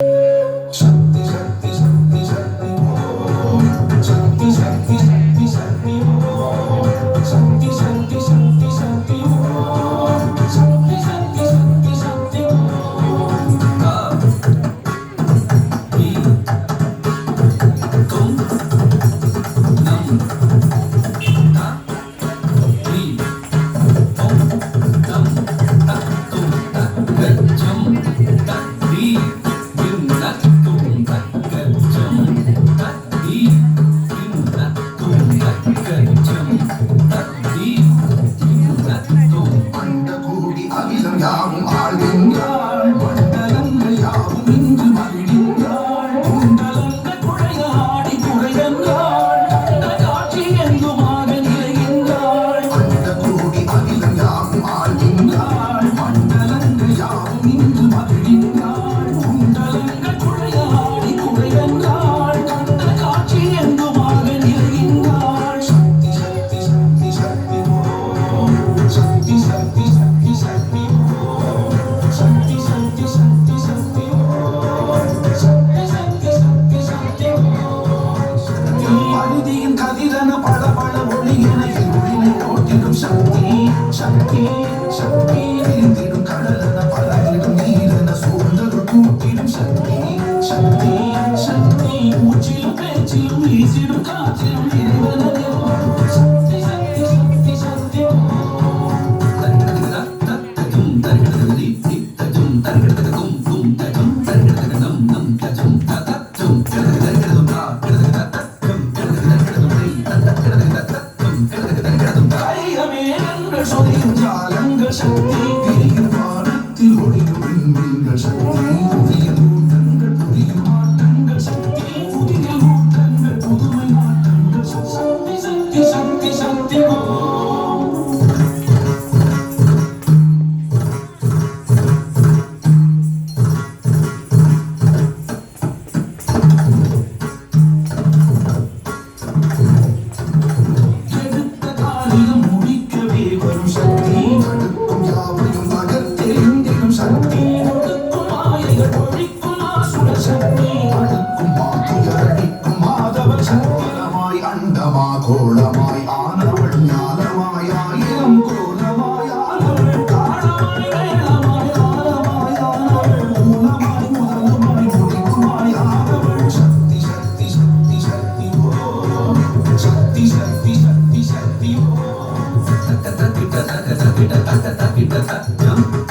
you. கவிதையின் கதிரன பல பல ஒளியினை ஒளினை ஓட்டிடும் சக்தி சக்தி. 别说你有家两田地你没有房子你个妹妹你 சக்தி தடுக்கும் யாவையும் நகர்த்தி எந்திடும் சக்தி ஒடுக்கும் ஆயிரம் ஒழிக்கும் ஆசுர சக்தி. அழுக்கும் மாற்றி அழிக்கும் மாதவ சக்திரமாய் அண்டமா கோளமாய் ஆனவள் ஞானமாய் ஆயிரம் கோலமாய் ஆனவள் காணமாய் வேளமாய் ஆனமாய் ஆனவள் மூலமாய் மூலமாய் முடிக்குமாய் ஆனவள் சக்தி சக்தி சக்தி சக்தி ஓ. சக்தி சக்தி சக்தி சக்தி ஓ. tata tata tata tata